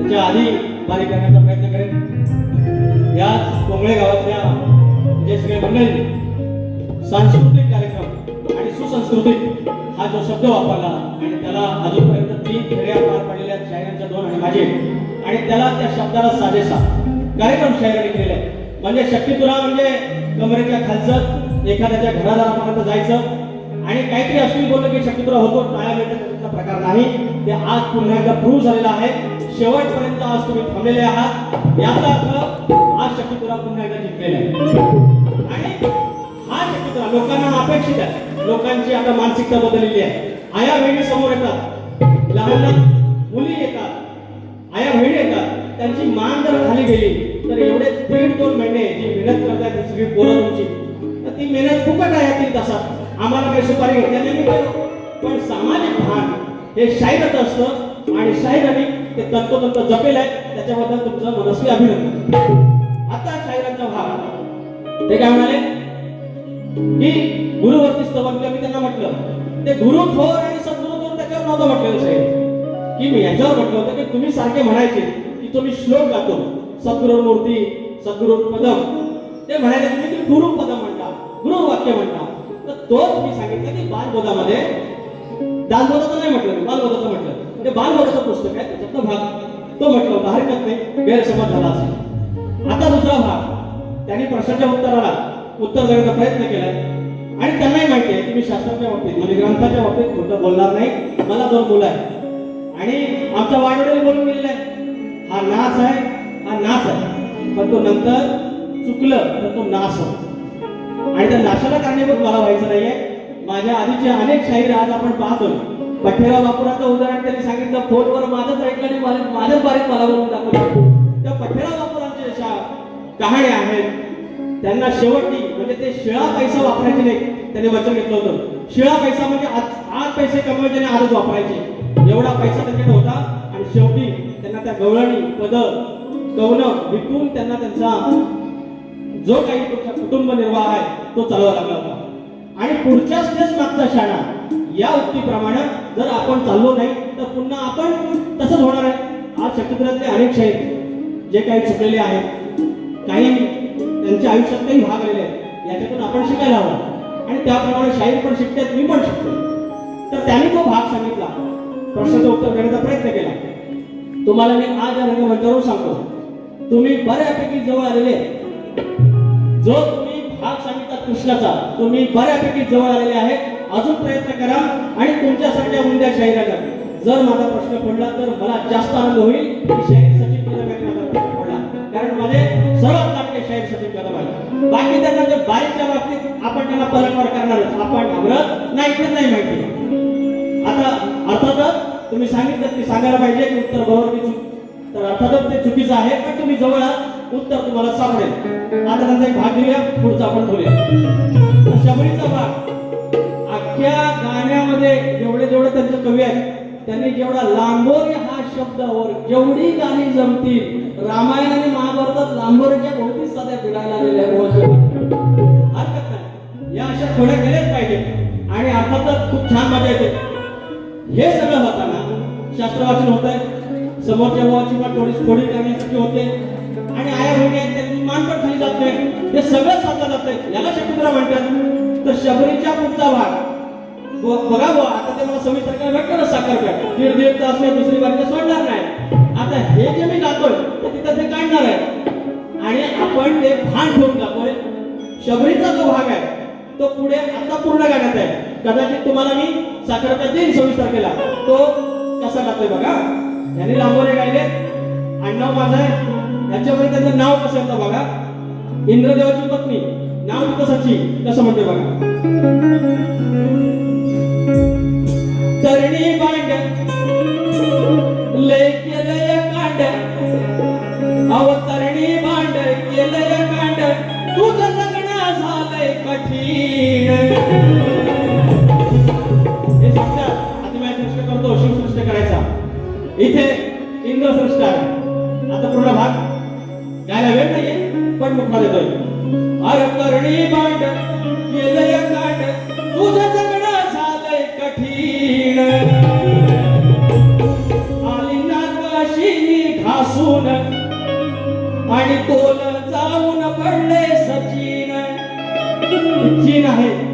त्याच्या आधी बारीक करण्याचा प्रयत्न करेन. या कोंगळे गावातल्या जे सगळे मंडळी सांस्कृतिक कार्यक्रम आणि सुसंस्कृतिक हा जो शब्द वापरला आणि त्याला अजूनपर्यंत तीन फेऱ्या पार पडलेल्या शायरांच्या दोन आणि माझे. आणि त्याला त्या शब्दाला साजेसा कार्यक्रम शायरांनी केलेला आहे म्हणजे शक्तिपुरा म्हणजे कमरेच्या खालचं एखाद्याच्या घरादारापर्यंत जायचं. आणि काहीतरी अश्विन बोललं की शक्तिपुरा होतो टाळ्या मिळण्याचा प्रकार नाही. ते आज पुन्हा एकदा प्रूव्ह झालेला आहे. शेवटपर्यंत आज तुम्ही थांबलेले आहात. याचा अर्थ आज शक्तिपुरा पुन्हा एकदा जिंकलेला आहे. आणि हा शक्तिपुरा लोकांना अपेक्षित आहे. लोकांची आता मानसिकता बदललेली आहे. आया बहिणी समोर येतात. लहान लहान मुली येतात. आया बहिणी येतात. त्यांची मान जर खाली गेली तर एवढे दीड दोन महिने जी मेहनत करतात ती सगळी पोरं तुमची तर ती मेहनत फुकट आहे तीन तासात. आम्हाला काही सुपारी घेतल्याने मी पण सामाजिक भान हे शाहीरच असतं आणि शाहिरांनी ते तंतोतंत जपेल आहे. त्याच्याबद्दल तुमचं मनस्वी अभिनंदन. आता ते काय म्हणाले? की गुरुवरती स्तवन केलं मी त्यांना म्हटलं. ते गुरु थोर आणि सद्गुरु थोर त्याच्यावर नव्हतं म्हटलेलं साहेब की मी याच्यावर म्हटलं होतं की तुम्ही सारखे म्हणायचे की तुम्ही श्लोक गातो. सद्गुरु मूर्ती सद्गुरु पदम. ते म्हणायचे तुम्ही की गुरु पदम म्हणता गुरु वाक्य म्हणता. तर तोच मी सांगितलं की बालबोधामध्ये दालबोधाचं नाही म्हटलं मी बालबोधाचं म्हटलं. ते बालबोधाचं पुस्तक आहे त्याच्यातला भाग. तो म्हटलं होता हरकत नाही गैरसमज झाला असेल. आता दुसरा भाग. त्यांनी प्रश्नाच्या उत्तराला उत्तर देण्याचा प्रयत्न केलाय आणि त्यांनाही माहिती आहे की मी शास्त्राच्या बाबतीत म्हणजे ग्रंथाच्या बाबतीत खोटं बोलणार नाही. मला दोन मुलं आहे आणि आमचा वाडवडील बोलून गेलेला आहे. हा नाच आहे हा नाच आहे. पण तो नंतर चुकलं तर तो नाश होतो. आणि त्या नाशाला कारणीभूत मला व्हायचं नाहीये. माझ्या आधीचे अनेक शाहीर आज आपण पाहतो पठेरा बापुराचं उदाहरण त्यांनी सांगितलं फोनवर माझंच ऐकलं आणि माझ्याच बारीक मला बोलून दाखवलं. त्या पठेरा बापुरांच्या कहाण्या आहेत त्यांना शेवटी म्हणजे ते शिळा पैसा वापरायचे नाही त्याने वचन घेतलं होतं. शिळा पैसा म्हणजे आज आज पैसे कमवायचे आणि आजच वापरायचे. एवढा पैसा त्यांच्याकडे होता आणि शेवटी त्यांना त्या गवळणी पद गवणं विकून त्यांना त्यांचा जो काही तुमचा कुटुंब निर्वाह आहे तो चालवा लागला होता. आणि पुढच्या स्टेज मागचा शाळा या उक्तीप्रमाणे जर आपण चाललो नाही तर पुन्हा आपण तसंच होणार आहे. आज शक्तिपुरातले अनेक शाहीर जे काही चुकलेले आहेत काही त्यांच्या आयुष्यात काही भाग आलेले आहेत. याच्यातून आपण शिकायला हवं. आणि त्याप्रमाणे शाहीर पण शिकतात मी पण शिकतो. तर त्यांनी तो भाग सांगितला. प्रश्नाचं उत्तर देण्याचा प्रयत्न केला. तुम्हाला मी आज या रंगमंचावरून सांगतो. तुम्ही बऱ्यापैकी जवळ आलेले आहे. जो तुम्ही भाग सांगितला कृष्णाचा तुम्ही बऱ्यापैकी जवळ आलेले आहेत. अजून प्रयत्न करा आणि तुमच्यासारख्या उद्या शाहिराचा जर माझा प्रश्न पडला तर मला जास्त आनंद होईल. बाकी त्यांना जे बारीकच्या बाबतीत आपण त्यांना पलटवार करणारच. आपण घाबरत नाही तर नाही माहिती. आता अर्थातच तुम्ही सांगितलं की सांगायला पाहिजे की उत्तर बरोबर की चूक तर अर्थातच ते चुकीचं आहे पण तुम्ही जवळ उत्तर तुम्हाला सापडेल. आता त्यांचा एक भाग घेऊया पुढचा आपण बोलूया. शबरीचा भाग. अख्ख्या गाण्यामध्ये जेवढे जेवढे त्यांचे कवी आहेत त्यांनी जेवढा लांबोरी हा शब्दावर जेवढी गाणी जमतील रामायण आणि महाभारतात लांबोरीच्या भोवती सध्या फिरायला आलेल्या. हरकत नाही या अशा थोड्या केल्याच पाहिजे. आणि अर्थातच खूप छान मजा येते. हे सगळं होताना शास्त्र वाचन होत आहे समोरच्या मुलाची पण थोडी थोडी करण्यासाठी होते. आणि आया बहिणी आहेत त्यांची मान पण खाली जात नाही हे सगळं साधलं जातंय याला शकुंतला म्हणतात. तर शबरीच्या पुढचा भाग. बघा बुवा आता ते मला सव्वीस तारखेला भेटतो ना साखरपेठ दीड दीड तास मी दुसरी बारीला सोडणार नाही. आता हे जे मी गातोय ते तिथं ते काढणार आहे आणि आपण ते भान ठेवून गातोय शबरीचा जो भाग आहे तो पुढे आता पूर्ण गाण्यात आहे. कदाचित तुम्हाला मी साखरचा देईन सव्वीस तारखेला तो कसा गातोय बघा. यांनी लांबोरे गायले आडनाव माझं आहे. याच्यामध्ये त्यांचं नाव कसं येतं बघा. इंद्रदेवाची पत्नी. नाव कसाची कसं म्हणते बघा. तरणी जगणं झालंय कठीण. सृष्ट आहे. आता पूर्ण भाग गायला वेळ नाहीये पण मुखा देतोय अरे करणी बाट केलंय काट तुझं जगणं झालंय कठीण. आली नाकाशी घासून आणि तो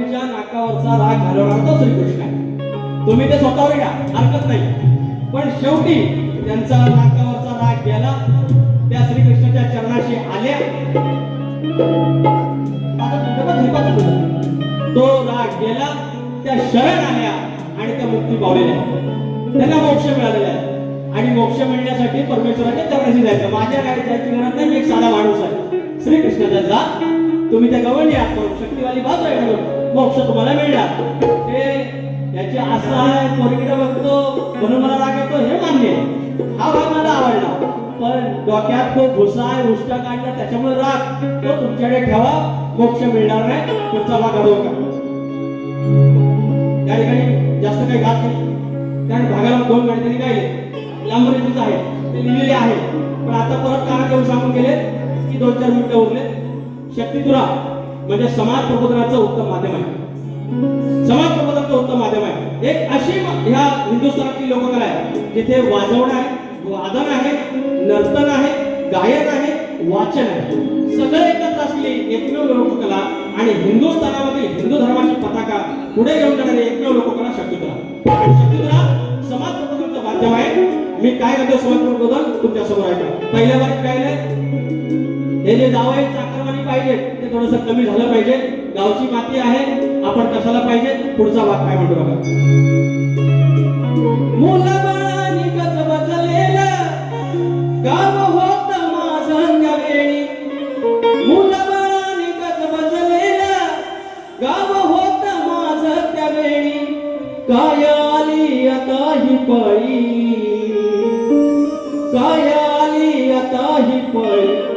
गवळणींच्या नाकावरचा राग घालवणार तो श्रीकृष्ण आहे. तुम्ही ते स्वतःवर घ्या हरकत नाही. पण शेवटी त्यांचा नाकावरचा राग गेला त्या श्रीकृष्णाच्या चरणाशी आल्या. तो राग गेला त्या शरण आल्या आणि त्या मुक्ती पावलेल्या. त्यांना मोक्ष मिळालेला आहे. आणि मोक्ष मिळण्यासाठी परमेश्वराच्या चरणाशी जायचं. माझ्या गाडी जायची गरज नाही एक साधा माणूस आहे. श्रीकृष्णाच्या जा. तुम्ही त्या गवळणी आहात शक्तीवाली शक्तिवाली बाजू आहे म्हणून. मोक्ष तुम्हाला मिळणार. ते याची आशा आहे पोरगीला बघतो म्हणून मला राग येतो हे मान्य हा भाग मला आवडला. पण डोक्यात तो भुसा आहे उष्टा काढला त्याच्यामुळे राग तो तुमच्याकडे ठेवा मोक्ष मिळणार नाही तुमचा भाग अडवू का त्या ठिकाणी जास्त काही गात नाही. कारण भागाला दोन गाणी गायले आहे ते लिहिलेले आहे पण आता परत काना देऊन सांगून गेले की दोन चार मिनिटं उरले शक्ती तुरा म्हणजे समाज प्रबोधनाचं उत्तम माध्यम आहे. समाज प्रबोधनाचं उत्तम माध्यम आहे. एक अशी ह्या हिंदुस्थानातली लोककला आहे जिथे वाजवणं आहे वादन आहे नर्तन आहे गायन आहे वाचन आहे. सगळं एकत्र असलेली एकमेव लोककला आणि हिंदुस्थानामध्ये हिंदू धर्माची पताका पुढे घेऊन जाणारी एकमेव लोककला शक्तिधरा. आणि शक्तिधरा समाज प्रबोधनाचं माध्यम आहे. मी काय करतो समाज प्रबोधन? तुमच्यासमोर आहे. पहिल्या बारीत काय हे जे जावई चाकरवाणी पाहिजे थोडस कमी झालं पाहिजे. गावची माती आहे आपण कशाला पाहिजे? पुढचा भाग काय म्हणतो बघा. काय आली आता ही पळी? काय आली आता ही पळी?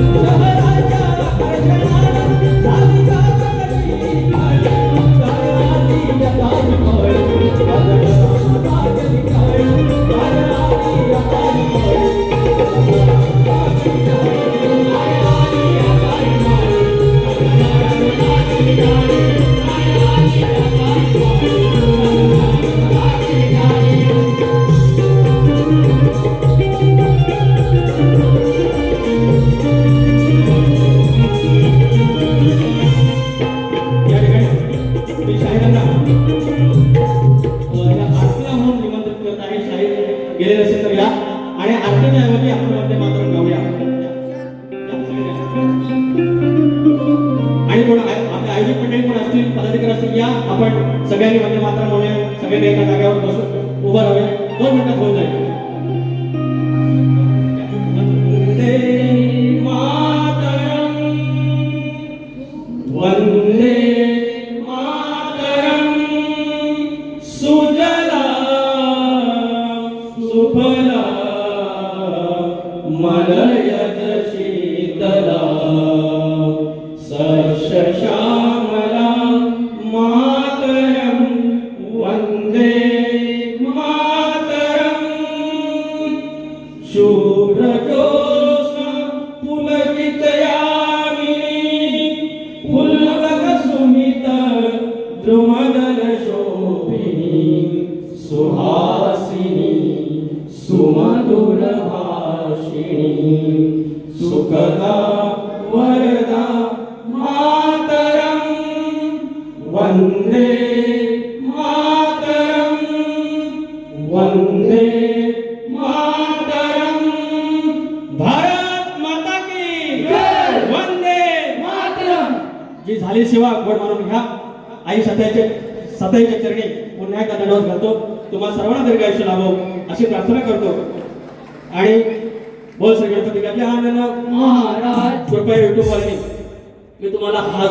Oh, जास्तीत या. आपण सगळ्यांनी म्हणजे मात्र म्हणूया सगळ्यांनी एका जागेवर बसून उभं राहूया. दोन मिनिटात होऊन जाईल. द्रुमदल शोभिनी सुहासिनी सुमधुर भाषिणी सुखदा वरदा मातरम वंदे मातरम वन्दे मातरम्। भारत माता की वंदे मातरम। जी झाली सेवा गोड मानून घ्या। आई सत्याचे सत्याच्या चरणी पुन्हा एकदा दंडवत घालतो. तुम्हाला सर्वांना दीर्घ आयुष्य लाभो अशी प्रार्थना करतो. आणि बोल गजानन महाराज. कृपया युट्यूब वाले मी तुम्हाला हा